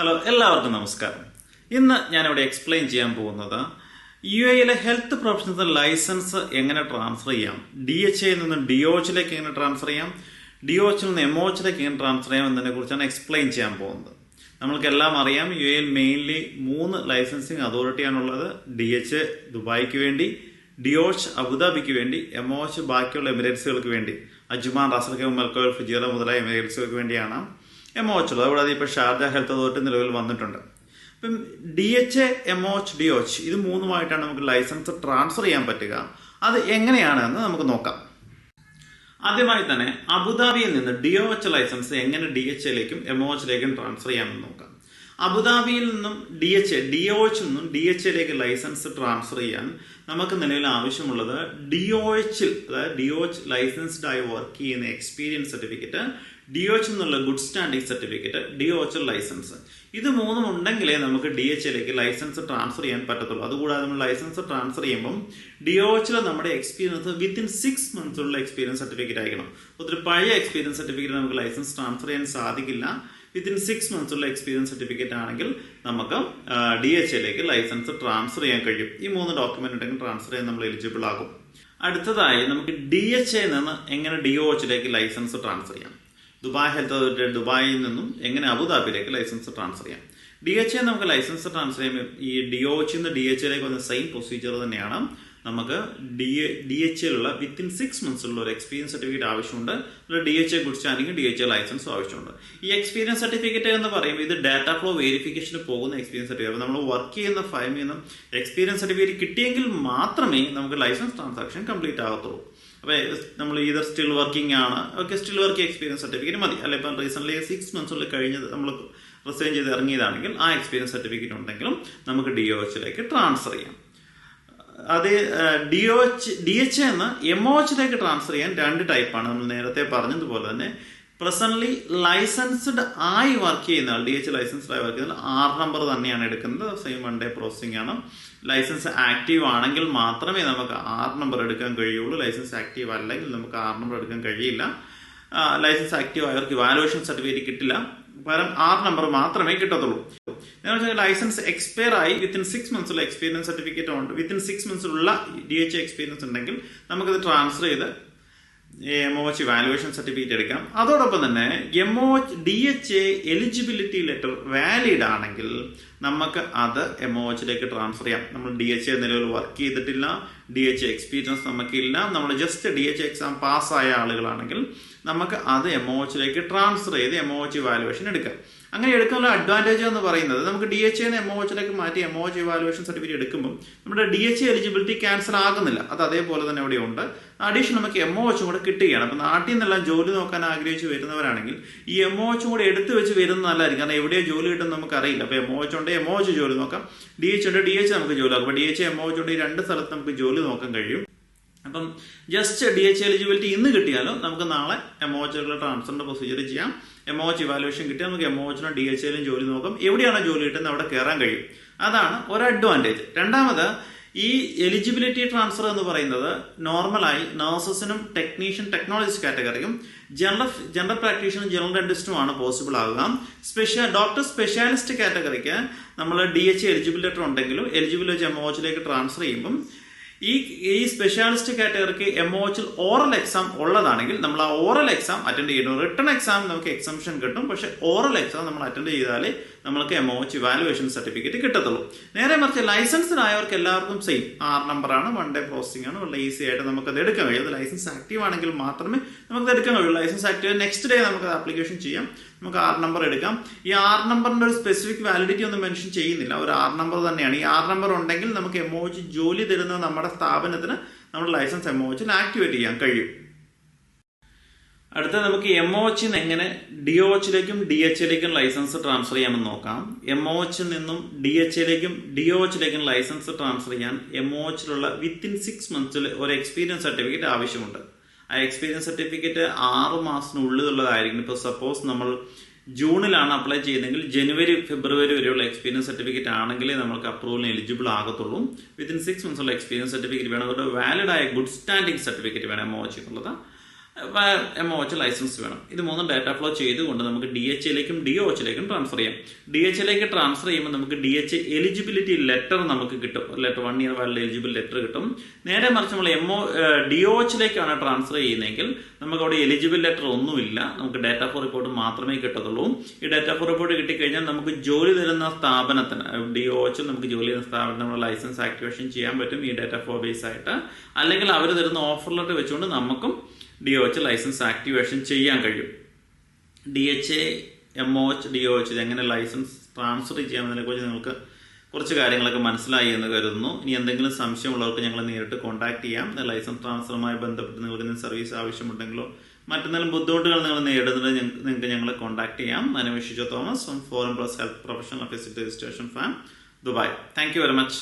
Hello എല്ലാവർക്കും നമസ്കാരം. ഇന്ന് ഞാനിവിടെ എക്സ്പ്ലെയിൻ ചെയ്യാൻ പോകുന്നത് യു എയിലെ ഹെൽത്ത് പ്രൊഫഷണൽ ലൈസൻസ് എങ്ങനെ ട്രാൻസ്ഫർ ചെയ്യാം? ഡി എച്ച് എയിൽ നിന്ന് ഡി ഒച്ചിലേക്ക് എങ്ങനെ ട്രാൻസ്ഫർ ചെയ്യാം? ഡി ഒച്ചിൽ നിന്ന് എം ഒച്ചിലേക്ക് എങ്ങനെ ട്രാൻസ്ഫർ ചെയ്യാം എന്നതിനെ കുറിച്ചാണ് എക്സ്പ്ലെയിൻ ചെയ്യാൻ പോകുന്നത്. നമ്മൾക്കെല്ലാം അറിയാം യു എയിൽ മെയിൻലി മൂന്ന് ലൈസൻസിങ് അതോറിറ്റിയാണുള്ളത് ഡി എച്ച് ദുബായിക്ക് വേണ്ടി ഡിയോച്ച് അബുദാബിക്ക് വേണ്ടി എമോച്ച് ബാക്കിയുള്ള എമിറേറ്റ്സുകൾക്ക് വേണ്ടി അജ്മാൻ കെ മൽക്കോൽ ഫുജിറ മുതലായ എമിറേറ്റ്സുകൾക്ക് വേണ്ടിയാണ്. എമോച്ച് ഉള്ളത്. കൂടാതെ ഇപ്പോൾ ഷാർജ ഹെൽത്ത് അതോറിറ്റി നിലവിൽ വന്നിട്ടുണ്ട്. ഇപ്പം D H M O H D O H ഇത് മൂന്നുമായിട്ടാണ് നമുക്ക് ലൈസൻസ് ട്രാൻസ്ഫർ ചെയ്യാൻ പറ്റുക. അത് എങ്ങനെയാണ് എന്ന് നമുക്ക് നോക്കാം. ആദ്യമായി തന്നെ അബുദാബിയിൽ നിന്ന് ഡി ഒ എച്ച് ലൈസൻസ് എങ്ങനെ ഡി എച്ച് എയിലേക്കും എം ഒ എച്ചിലേക്കും ട്രാൻസ്ഫർ ചെയ്യാമെന്ന് നോക്കാം. അബുദാബിയിൽ നിന്നും D H A D O H നിന്നും ഡി എച്ച് എയിലേക്ക് ലൈസൻസ് ട്രാൻസ്ഫർ ചെയ്യാൻ നമുക്ക് നിലവിൽ ആവശ്യമുള്ളത് ഡി ഒ എച്ചിൽ അതായത് ഡി ഒ എച്ച് ലൈസൻസ്ഡ് ആയി വർക്ക് ചെയ്യുന്ന experience certificate D O H എന്നുള്ള good standing certificate D O H licence ഇത് മൂന്നും ഉണ്ടെങ്കിലേ നമുക്ക് ഡി എച്ച് എയിലേക്ക് ലൈസൻസ് ട്രാൻസ്ഫർ ചെയ്യാൻ പറ്റത്തുള്ളൂ. അതുകൂടാതെ നമ്മൾ ലൈസൻസ് ട്രാൻസ്ഫർ ചെയ്യുമ്പം ഡി ഒ എച്ചിൽ നമ്മുടെ എക്സ്പീരിയൻസ് വിത്തിൻ സിക്സ് മന്ത്സ് ഉള്ള എക്സ്പീരിയൻസ് സർട്ടിഫിക്കറ്റ് ആയിരിക്കണം. ഒത്തിരി പഴയ എക്സ്പീരിയൻസ് സർട്ടിഫിക്കറ്റ് നമുക്ക് ലൈസൻസ് ട്രാൻസ്ഫർ ചെയ്യാൻ സാധിക്കില്ല. വിത്തിൻ സിക്സ് മന്ത്സ് ഉള്ള എക്സ്പീരിയൻസ് സർട്ടിഫിക്കറ്റ് ആണെങ്കിൽ നമുക്ക് ഡി എച്ച് എയിലേക്ക് ലൈസൻസ് ട്രാൻസ്ഫർ ചെയ്യാൻ കഴിയും. ഈ മൂന്ന് ഡോക്യുമെന്റ് ഉണ്ടെങ്കിൽ ട്രാൻസ്ഫർ ചെയ്യാൻ നമ്മൾ എലിജിബിൾ ആകും. അടുത്തതായി നമുക്ക് ഡി എച്ച് എയിൽ നിന്ന് എങ്ങനെ ഡി ഒ എച്ചിലേക്ക് ലൈസൻസ് ട്രാൻസ്ഫർ ചെയ്യാം. ദുബായ് ഹെൽത്ത് അതോറിറ്റി ദുബായിൽ നിന്നും എങ്ങനെ അബുദാബിയിലേക്ക് ലൈസൻസ് ട്രാൻസ്ഫർ ചെയ്യാം. ഡി എച്ച് എ നമുക്ക് ലൈസൻസ് ട്രാൻസ്ഫർ ചെയ്യുമ്പോൾ ഈ ഡി ഒ എച്ചിൽ നിന്ന് ഡി എച്ച് എയിലേക്ക് വന്ന സെയിം പ്രൊസീജിയർ തന്നെയാണ്. നമുക്ക് ഡി എ ഡി എച്ച് എല്ലുള്ള വിത്തിൻ സിക്സ് ഉള്ള ഒരു എക്സ്പീരിയൻസ് സർട്ടിഫിക്കറ്റ് ആവശ്യമുണ്ട്. ഡി എച്ച് എ കുറിച്ച് അല്ലെങ്കിൽ ഡി എച്ച് എ ലൈസൻസ് ആവശ്യമുണ്ട്. ഈ എക്സ്പീരിയൻസ് സർട്ടിഫിക്കറ്റ് എന്ന് പറയുമ്പോൾ ഇത് ഡാറ്റ ഫ്ലോ വെരിഫിക്കേഷന് പോകുന്ന എക്സ്പീരിയൻസ് സർട്ടിഫിക്കറ്റ് നമ്മൾ വർക്ക് ചെയ്യുന്ന ഫൈമിൽ നിന്നും എക്സ്പീരിയൻസ് സർട്ടിഫിക്കറ്റ് കിട്ടിയെങ്കിൽ മാത്രമേ നമുക്ക് ലൈസൻസ് ട്രാൻസാക്ഷൻ കംപ്ലീറ്റ് ആകത്തുള്ളൂ. അപ്പോൾ നമ്മൾ ഇതർ സ്റ്റിൽ വർക്കിംഗ് ആണ്. Okay still working experience certificate മതി. അല്ലെ ഇപ്പം റീസെന്റ്ലി സിക്സ് മന്ത്സിൽ കഴിഞ്ഞത് നമ്മൾ റിസൈൻ ചെയ്ത് ഇറങ്ങിയതാണെങ്കിൽ ആ എക്സ്പീരിയൻസ് സർട്ടിഫിക്കറ്റ് ഉണ്ടെങ്കിലും നമുക്ക് ഡി ഒ എച്ചിലേക്ക് ട്രാൻസ്ഫർ ചെയ്യാം. അത് D O H D H എന്ന് എം ഒ എച്ചിലേക്ക് ട്രാൻസ്ഫർ ചെയ്യാൻ രണ്ട് ടൈപ്പാണ് നമ്മൾ നേരത്തെ പറഞ്ഞതുപോലെ തന്നെ പ്രസന്റ്ലി ലൈസൻസ്ഡ് ആയി വർക്ക് ചെയ്യുന്ന ഡി എച്ച് ലൈസൻസ്ഡ് ആയി വർക്ക് ചെയ്യുന്ന ആർ നമ്പർ തന്നെയാണ് എടുക്കുന്നത്. സെയിം വൺ ഡേ പ്രോസസ്സിംഗ് ആണ്. ലൈസൻസ് ആക്റ്റീവ് ആണെങ്കിൽ മാത്രമേ നമുക്ക് ആർ നമ്പർ എടുക്കാൻ കഴിയുള്ളൂ. ലൈസൻസ് ആക്റ്റീവ് അല്ലെങ്കിൽ നമുക്ക് ആർ നമ്പർ എടുക്കാൻ കഴിയില്ല. ലൈസൻസ് ആക്റ്റീവ് ആയവർക്ക് വാലുവേഷൻ സർട്ടിഫിക്കറ്റ് കിട്ടില്ല. പകരം ആർ നമ്പർ മാത്രമേ കിട്ടത്തുള്ളൂ. ലൈസൻസ് എക്സ്പയർ ആയി വിത്തിൻ സിക്സ് മന്ത്സുള്ള എക്സ്പീരിയൻസ് സർട്ടിഫിക്കറ്റ് ഉണ്ട്. വിത്തിൻ സിക്സ് മന്ത്സിലുള്ള ഡി എച്ച് എക്സ്പീരിയൻസ് ഉണ്ടെങ്കിൽ നമുക്കത് ട്രാൻസ്ഫർ ചെയ്ത് M O H valuation certificate എടുക്കാം. അതോടൊപ്പം തന്നെ M O H D H A eligibility letter valid ആണെങ്കിൽ നമുക്ക് അത് എം ഒ എച്ചിലേക്ക് ട്രാൻസ്ഫർ ചെയ്യാം. നമ്മൾ ഡി എച്ച് എ നിലവിൽ വർക്ക് ചെയ്തിട്ടില്ല ഡി എച്ച് എക്സ്പീരിയൻസ് നമുക്കില്ല. നമ്മൾ ജസ്റ്റ് ഡി എച്ച് എക്സാം പാസ്സായ ആളുകളാണെങ്കിൽ നമുക്ക് അത് എം ഒ എച്ചിലേക്ക് ട്രാൻസ്ഫർ ചെയ്ത് എം ഒ എച്ച് വാലുവേഷൻ എടുക്കാം. അങ്ങനെ എടുക്കാനുള്ള അഡ്വാന്റേജ് എന്ന് പറയുന്നത് നമുക്ക് ഡി എച്ച് എന്ന് എം ഒ എച്ചിലേക്ക് മാറ്റി M O H evaluation certificate എടുക്കുമ്പോൾ നമ്മുടെ ഡി എച്ച് എലിജിബിലിറ്റി ക്യാൻസൽ ആകുന്നില്ല. അത് അതേപോലെ തന്നെ ഇവിടെ ഉണ്ട്. അഡീഷൻ നമുക്ക് എം ഒ എച്ചും കൂടെ കിട്ടുകയാണ്. അപ്പം നാട്ടിൽ നിന്നെല്ലാം ജോലി നോക്കാൻ ആഗ്രഹിച്ച് വരുന്നവരാണെങ്കിൽ ഈ എം ഒ എച്ചും കൂടെ എടുത്തു വെച്ച് വരുന്നത് നല്ലതായിരിക്കും. കാരണം എവിടെയോ ജോലി കിട്ടും നമുക്ക് അറിയില്ല അപ്പോൾ എം ഒ എച്ച് ഉണ്ട് എം ഒ എച്ച് ജോലി നോക്കാം. ഡി എച്ച് ഉണ്ട് ഡി എച്ച് നമുക്ക് ജോലി നോക്കാം. അപ്പോൾ D H M O H ഉണ്ട് ഈ രണ്ട് സ്ഥലത്ത് നമുക്ക് ജോലി നോക്കാൻ കഴിയും. അപ്പം ജസ്റ്റ് ഡി എച്ച് എലിജിബിലിറ്റി ഇന്ന് കിട്ടിയാലും നമുക്ക് നാളെ എം ഒ എച്ചിലുള്ള ട്രാൻസ്ഫറിന്റെ പ്രൊസീജിയർ ചെയ്യാം. എം ഒ എച്ച് ഇവാലുവേഷൻ കിട്ടിയാൽ നമുക്ക് എം ഒ എച്ചിനും ഡി എച്ച് എല്ലും ജോലി നോക്കാം. എവിടെയാണോ ജോലി കിട്ടുന്നത്? അവിടെ കയറാൻ കഴിയും. അതാണ് ഒരു അഡ്വാന്റേജ് രണ്ടാമത് ഈ എലിജിബിലിറ്റി ട്രാൻസ്ഫർ എന്ന് പറയുന്നത് നോർമലായി നഴ്സസിനും ടെക്നീഷ്യൻ ടെക്നോളജിസ്റ്റ് കാറ്റഗറിയും ജനറൽ ജനറൽ പ്രാക്ടീഷനും ജനറൽ ഡെന്റിസ്റ്റുമാണ് പോസിബിൾ ആകുക. സ്പെഷ്യ ഡോക്ടർ സ്പെഷ്യാലിസ്റ്റ് കാറ്റഗറിക്ക് നമ്മൾ ഡി എച്ച് എലിജിബിൾ ലെറ്റർ ഉണ്ടെങ്കിലും എലിജിബിൾ വെച്ച് ട്രാൻസ്ഫർ ചെയ്യുമ്പം ഈ ഈ സ്പെഷ്യാലിസ്റ്റ് കാറ്റഗറിക്ക് എം ഒ ഓറൽ എക്സാം ഉള്ളതാണെങ്കിൽ നമ്മൾ ആ ഓറൽ എക്സാം അറ്റൻഡ് ചെയ്യണം റിട്ടേൺ എക്സാം നമുക്ക് എക്സംഷൻ കിട്ടും. പക്ഷെ ഓറൽ എക്സാം നമ്മൾ അറ്റൻഡ് ചെയ്താലേ നമുക്ക് എമോച്ച് വാലുവേഷൻ സർട്ടിഫിക്കറ്റ് കിട്ടത്തുള്ളൂ. നേരെ മറിച്ച് ലൈസൻസിനായവർക്ക് എല്ലാവർക്കും സെയിം ആറ് നമ്പറാണ് വൺ ഡേ പ്രോസസിംഗ് ആണ് വളരെ ഈസി ആയിട്ട് നമുക്കത് എടുക്കാൻ കഴിയും. അത് ലൈസൻസ് ആക്റ്റീവ് ആണെങ്കിൽ മാത്രമേ നമുക്കത് എടുക്കാൻ കഴിയൂ ലൈസൻസ് ആക്റ്റീവ് നെക്സ്റ്റ് ഡേ നമുക്ക് ആപ്ലിക്കേഷൻ ചെയ്യാം. നമുക്ക് ആറ് നമ്പർ എടുക്കാം. ഈ ആറ് നമ്പറിന്റെ ഒരു സ്പെസിഫിക് വാലിഡിറ്റി ഒന്നും മെൻഷൻ ചെയ്യുന്നില്ല. ഒരു ആറ് നമ്പർ തന്നെയാണ്. ഈ ആറ് നമ്പർ ഉണ്ടെങ്കിൽ നമുക്ക് എമോച്ച് ജോലി തരുന്ന നമ്മുടെ സ്ഥാപനത്തിന് നമ്മുടെ ലൈസൻസ് എമോച്ചിൽ ആക്ടിവേറ്റ് ചെയ്യാൻ കഴിയും. അടുത്ത നമുക്ക് എമോച്ചിന് എങ്ങനെ ഡി ഒ എച്ചിലേക്കും ഡി എച്ച് എയിലേക്കും ലൈസൻസ് ട്രാൻസ്ഫർ ചെയ്യാമെന്ന് നോക്കാം. എം ഒ എച്ചിൽ നിന്നും ഡി എച്ച് എയിലേക്കും ഡി ഒ എച്ചിലേക്കും ലൈസൻസ് ട്രാൻസ്ഫർ ചെയ്യാൻ എം ഒ എച്ചിലുള്ള വിത്തിൻ സിക്സ് മന്ത്സിൽ ഒരു എക്സ്പീരിയൻസ് സർട്ടിഫിക്കറ്റ് ആവശ്യമുണ്ട്. ആ എക്സ്പീരിയൻസ് സർട്ടിഫിക്കറ്റ് ആറ് മാസത്തിനുള്ളിലുള്ളതായിരിക്കും. ഇപ്പോൾ സപ്പോസ് നമ്മൾ ജൂണിലാണ് അപ്ലൈ ചെയ്യുന്നതെങ്കിൽ ജനുവരി ഫെബ്രുവരി വരെയുള്ള എക്സ്പീരിയൻസ് സർട്ടിഫിക്കറ്റ് ആണെങ്കിലേ നമുക്ക് അപ്രൂവലിന് എലിജിബിൾ ആകത്തുള്ളൂ. വിത്തിൻ സിക്സ് മന്ത്സ് ഉള്ള എക്സ്പീരിയൻസ് സർട്ടിഫിക്കറ്റ് വേണം. അതുകൊണ്ട് വാലിഡ് ആയ ഗുഡ് സ്റ്റാൻഡിംഗ് സർട്ടിഫിക്കറ്റ് വേണം എം ഒ എച്ചിക്കുള്ളത് എം ഒ എച്ച് ലൈസൻസ് വേണം. ഇത് മൂന്നും ഡാറ്റ ഫ്ലോ ചെയ്തുകൊണ്ട് നമുക്ക് ഡി എച്ച് എയിലേക്കും ഡി ഒ എച്ചിലേക്കും ട്രാൻസ്ഫർ ചെയ്യാം. ഡി എച്ച് എയിലേക്ക് ട്രാൻസ്ഫർ ചെയ്യുമ്പോൾ നമുക്ക് ഡി എച്ച് എലിജിബിലിറ്റി ലെറ്റർ നമുക്ക് കിട്ടും. Letter one year valid eligible letter കിട്ടും. നേരെ മറിച്ച് നമ്മൾ എം ഒ ഡി ഒ എച്ചിലേക്കാണ് ട്രാൻസ്ഫർ ചെയ്യുന്നതെങ്കിൽ നമുക്ക് അവിടെ എലിജിബിൾ ലെറ്റർ ഒന്നുമില്ല. നമുക്ക് ഡാറ്റ ഫോർ റിപ്പോർട്ട് മാത്രമേ കിട്ടത്തുള്ളൂ. ഈ ഡാറ്റ ഫോർ റിപ്പോർട്ട് കിട്ടിക്കഴിഞ്ഞാൽ നമുക്ക് ജോലി തരുന്ന സ്ഥാപനത്തിന് ഡി ഒ എച്ചിൽ നമുക്ക് ജോലി തരുന്ന സ്ഥാപനത്തിന് നമ്മൾ ലൈസൻസ് ആക്ടിവേഷൻ ചെയ്യാൻ പറ്റും ഈ ഡാറ്റ ഫോർ ബേസ് ആയിട്ട്. അല്ലെങ്കിൽ അവർ തരുന്ന ഓഫർ ലെറ്റർ വെച്ചുകൊണ്ട് നമുക്കും D O H licence activation ചെയ്യാൻ കഴിയും. D H A M O H D O H എങ്ങനെ ലൈസൻസ് ട്രാൻസ്ഫർ ചെയ്യാമെന്നതിനെ കുറിച്ച് നിങ്ങൾക്ക് കുറച്ച് കാര്യങ്ങളൊക്കെ മനസ്സിലായി എന്ന് കരുതുന്നു. ഇനി എന്തെങ്കിലും സംശയമുള്ളവർക്ക് ഞങ്ങളെ നേരിട്ട് കോൺടാക്ട് ചെയ്യാം. ലൈസൻസ് ട്രാൻസ്ഫറുമായി ബന്ധപ്പെട്ട് നിങ്ങൾക്ക് എന്തെങ്കിലും സർവീസ് ആവശ്യമുണ്ടെങ്കിലോ മറ്റെന്തെങ്കിലും ബുദ്ധിമുട്ടുകൾ നിങ്ങൾ നേരിടുന്നത് നിങ്ങൾക്ക് ഞങ്ങളെ കോൺടാക്ട് ചെയ്യാം. അനുവേഷിച്ച Thomas foreign plus health professional office registration firm Dubai thank very much